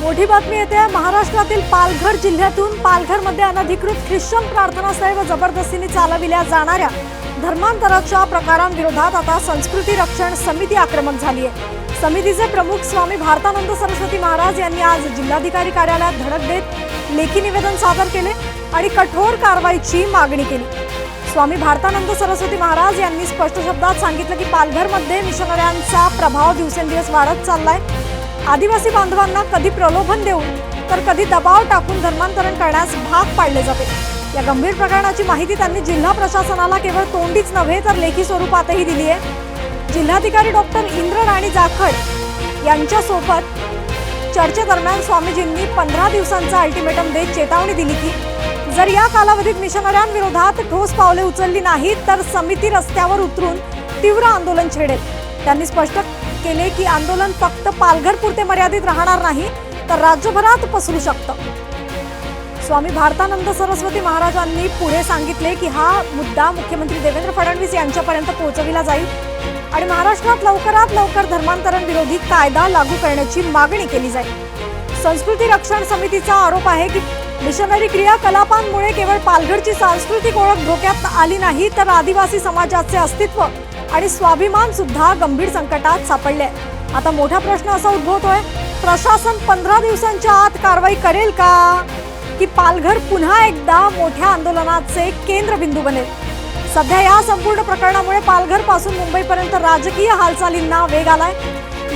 मोठी बातमी येते. महाराष्ट्रातील पालघर जिल्ह्यातून पालघरमध्ये अनधिकृत ख्रिश्चन प्रार्थनास्थळे व जबरदस्तीने चालविल्या जाणाऱ्या धर्मांतराच्या प्रकारांविरोधात आता संस्कृती रक्षण समिती आक्रमक झाली आहे. समितीचे प्रमुख स्वामी भारतानंद सरस्वती महाराज यांनी आज जिल्हाधिकारी कार्यालयात धडक देत लेखी निवेदन सादर केले आणि कठोर कारवाईची मागणी केली. स्वामी भारतानंद सरस्वती महाराज यांनी स्पष्ट शब्दात सांगितलं की पालघरमध्ये मिशनऱ्यांचा प्रभाव दिवसेंदिवस वाढत चाललाय. आदिवासी बांधवांना कधी प्रलोभन देऊन तर कधी दबाव टाकून धर्मांतरण करण्यास भाग पाडले जाते. या गंभीर प्रकरणाची माहिती त्यांनी जिल्हा प्रशासनाला केवळ तोंडीच नव्हे तर लेखी स्वरूपातही दिली आहे. जिल्हाधिकारी डॉक्टर इंद्र राणी जाखड यांच्यासोबत चर्चेदरम्यान स्वामीजींनी पंधरा दिवसांचा अल्टिमेटम देत चेतावणी दिली की जर या कालावधीत मिशनऱ्यांविरोधात ठोस पावले उचलली नाहीत तर समिती रस्त्यावर उतरून तीव्र आंदोलन छेडेल. त्यांनी स्पष्ट केले की आंदोलन फक्त पालघरपुरते मर्यादित राहणार नाही तर राज्यभरात पसरू शकतं. स्वामी भारतानंद सरस्वती महाराजांनी पुढे सांगितले की हा मुद्दा मुख्यमंत्री देवेंद्र फडणवीस यांच्यापर्यंत पोहोचविला जाईल आणि महाराष्ट्रात लवकरात लवकर धर्मांतरण विरोधी कायदा लागू करण्याची मागणी केली जाईल. संस्कृती रक्षण समितीचा आरोप आहे की मिशनरी क्रियाकलापांमुळे केवळ पालघरची सांस्कृतिक ओळख धोक्यात आली नाही तर आदिवासी समाजाचे अस्तित्व आणि स्वाभिमान सुद्धा गंभीर संकटात सापडले आहे. आता मोठा प्रश्न असा उद्भवतोय प्रशासन पंधरा दिवसांच्या आत कारवाई करेल का? की पालघर पुन्हा एकदा मोठ्या आंदोलनाचे केंद्रबिंदू बनेल? सध्या या संपूर्ण प्रकरणामुळे पालघरपासून मुंबईपर्यंत राजकीय हालचालींना वेग आलाय.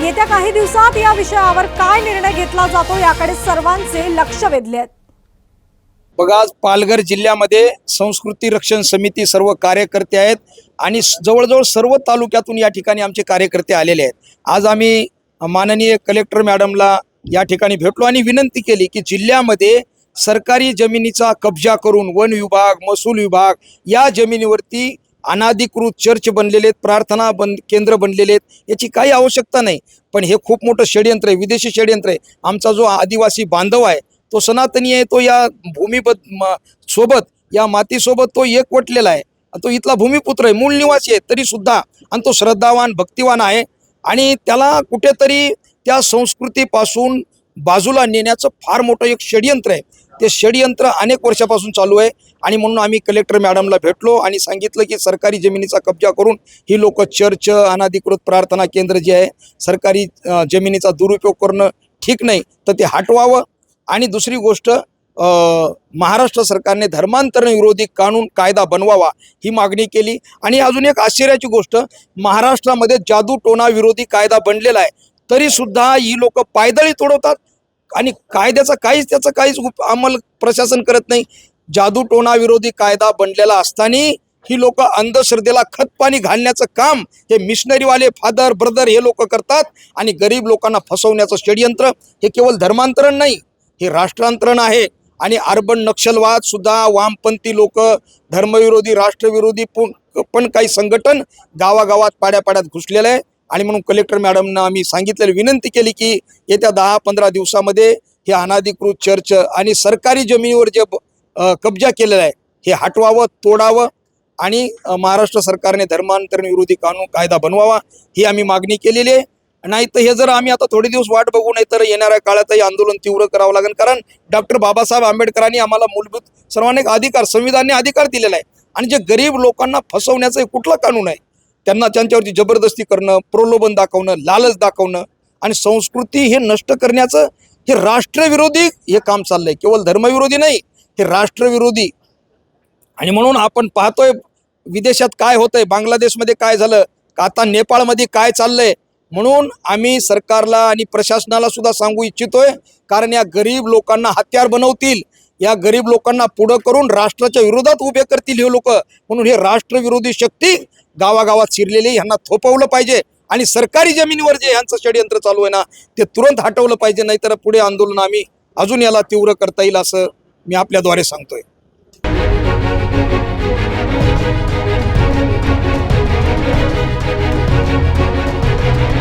येत्या काही दिवसात या विषयावर काय निर्णय घेतला जातो याकडे सर्वांचे लक्ष वेधले आहेत बघा आज पालघर जिल्ह्यामध्ये संस्कृती रक्षण समिती सर्व कार्यकर्ते आहेत आणि जवळजवळ सर्व तालुक्यातून या ठिकाणी आमचे कार्यकर्ते आलेले आहेत. आज आम्ही माननीय कलेक्टर मॅडमला या ठिकाणी भेटलो आणि विनंती केली की जिल्ह्यामध्ये सरकारी जमिनीचा कब्जा करून वन विभाग महसूल विभाग या जमिनीवरती अनाधिकृत चर्च बनलेले आहेत प्रार्थना बन केंद्र बनलेले आहेत. याची काही आवश्यकता नाही. पण हे खूप मोठं षडयंत्र आहे विदेशी षडयंत्र आहे. आमचा जो आदिवासी बांधव आहे तो सनातनी आहे तो या भूमीबद्द म- सोबत या मातीसोबत तो एकवटलेला आहे. आणि तो इथला भूमिपुत्र आहे मूळ निवासी आहे तरी सुद्धा आणि तो श्रद्धावान भक्तिवान आहे. आणि त्याला कुठेतरी त्या संस्कृतीपासून बाजूला नेण्याचं फार मोठं एक षडयंत्र आहे. ते षडयंत्र अनेक वर्षापासून चालू आहे. आणि म्हणून आम्ही कलेक्टर मॅडमला भेटलो आणि सांगितलं की सरकारी जमिनीचा कब्जा करून ही लोक चर्च अनाधिकृत प्रार्थना केंद्र जे आहे सरकारी जमिनीचा दुरुपयोग करणं ठीक नाही तर ते हटवावं. आणि दुसरी गोष्ट महाराष्ट्र सरकारने धर्मांतरण विरोधी कानून कायदा बनवावा ही मागणी केली. आणि अजून एक आश्चर्याची गोष्ट महाराष्ट्रामध्ये जादू टोना विरोधी कायदा बनलेला आहे. तरी सुद्धा ही लोक पायदळी तोडवतात आणि कायद्याचा काहीच त्याचं काहीच अंमल प्रशासन करत नाही. जादू टोना विरोधी कायदा बनलेला असताना ही लोक अंधश्रद्धेला खतपाणी घालण्याचं काम हे मिशनरीवाले फादर ब्रदर हे लोक करतात आणि गरीब लोकांना फसवण्याचं षडयंत्र हे केवळ धर्मांतरण नाही हे राष्ट्रांतरण आहे आणि अर्बन नक्षलवाद सुद्धा वामपंथी लोक धर्मविरोधी राष्ट्रविरोधी पण पण काही संघटन गावागावात पाड्यापाड्यात घुसलेलं आहे. आणि म्हणून कलेक्टर मॅडमना आम्ही सांगितलेली विनंती केली की येत्या दहा पंधरा दिवसामध्ये हे अनाधिकृत चर्च आणि सरकारी जमिनीवर जे कब्जा केलेला आहे हे हटवावं तोडावं आणि महाराष्ट्र सरकारने धर्मांतरण विरोधी कानून कायदा बनवावा ही आम्ही मागणी केलेली आहे. नाही तर हे जर आम्ही आता थोडे दिवस वाट बघू नाही तर येणाऱ्या काळातही आंदोलन तीव्र करावं लागेल. कारण डॉक्टर बाबासाहेब आंबेडकरांनी आम्हाला मूलभूत सर्वांना एक अधिकार संविधानाने अधिकार दिलेला आहे. आणि जे गरीब लोकांना फसवण्याचं हे कुठलं कानून आहे? त्यांना त्यांच्यावरती जबरदस्ती करणं प्रलोभन दाखवणं लालच दाखवणं आणि संस्कृती हे नष्ट करण्याचं हे राष्ट्रविरोधी हे काम चाललंय. केवळ धर्मविरोधी नाही हे राष्ट्रविरोधी. आणि म्हणून आपण पाहतोय विदेशात काय होतंय बांगलादेशमध्ये काय झालं का आता नेपाळमध्ये काय चाललंय म्हणून आम्ही सरकारला आणि प्रशासनाला सुद्धा सांगू इच्छितोय कारण या गरीब लोकांना हत्यार बनवतील. या गरीब लोकांना पुढं करून राष्ट्राच्या विरोधात उभे करतील हे लोक. म्हणून हे राष्ट्रविरोधी शक्ती गावागावात शिरलेली ह्यांना थोपवलं पाहिजे. आणि सरकारी जमिनीवर जे ह्यांचं षडयंत्र चालू आहे ना ते तुरंत हटवलं पाहिजे नाहीतर पुढे आंदोलन आम्ही अजून याला तीव्र करता येईल असं मी आपल्याद्वारे सांगतोय.